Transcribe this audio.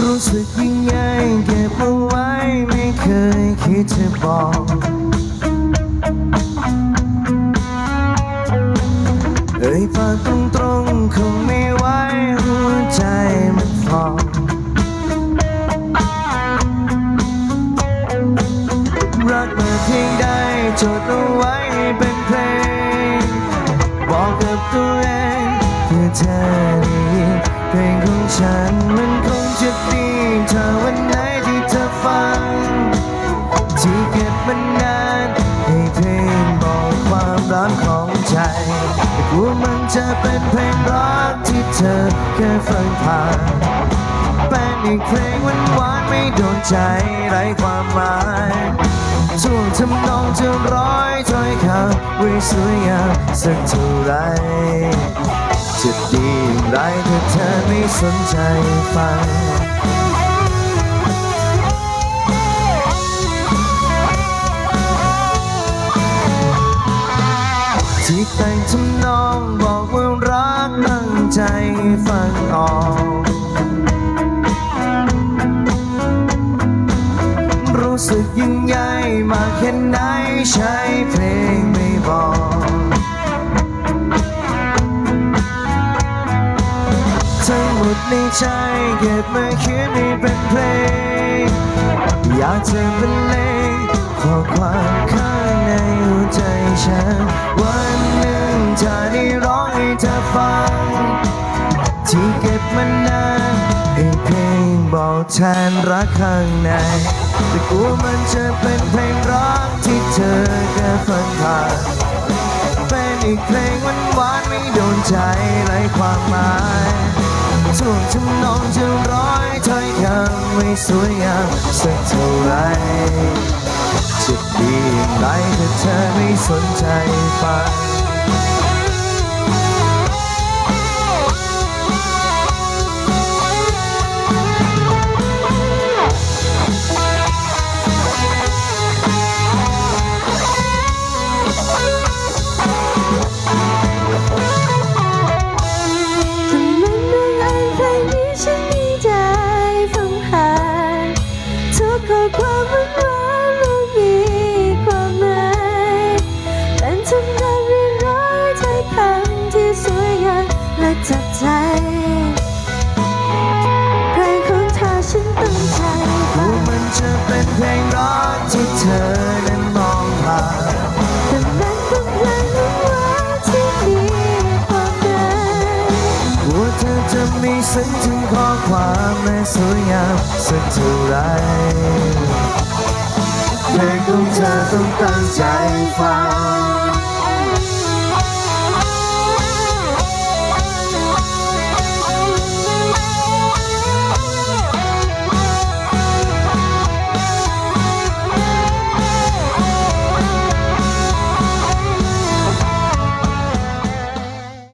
รู้สึกยิ่งใหญ่เก็บเอาไว้ไม่เคยคิดจะบอก เอ่ยปากตรงคงไม่ไหวหัวใจมันฟองรักมาเพียงใดจดเอาไว้เป็นเพลง บอกกับตัวเองเพื่อเธอได้ยินเพลงของฉันมันค แต่กลัวมันจะเป็นเพลงรักที่เธอแค่ฟังผ่านเป็นอีกเพลงหวานหวานไม่โดนใจไร้ความหมายช่วงทำนองจะร้อยถ้อยคำไว้สวยงามสักเท่าไรจะดีอย่างไรถ้าเธอไม่สนใจฟังที่แใจฟังออกรู้สึกยิ่งใหญ่มาแค่ไหนใช้เพลงไม่บอกทั้งหมดในใจเก็บมาเขียนให้เป็นเพลง อยากจะบรรเลงขอความข้างในหัวใจฉันวั องให้เธอฟัง ที่เก็บมานนานให้เพลงบอกแทนรักข้างใน แต่กลัวมันจะเป็นเพลงรักที่เธอแค่ฟังผ่านเป็นอีกเพลงหวานหวานไม่โดนใจไรความหมายช่วงทำนองจะร้อยถ้อยคำไม่สวยงามสักเท่าไหรจะดีอย่างไรถ้าเธอไม่สนใจฟังามและจับใจเพลงของเธอฉันตั้งใจกลัฟัวงมันจะเป็นเพลงรักที่เธอนั้นมองผ่านแต่มันเป็นเพลงหวานๆที่มีความหมายกลัวเธอจะม่ซึ้งถึงข้อความแม้สวยงามสักเท่าไรเพลงของเธอต้องตั้งใจฟัง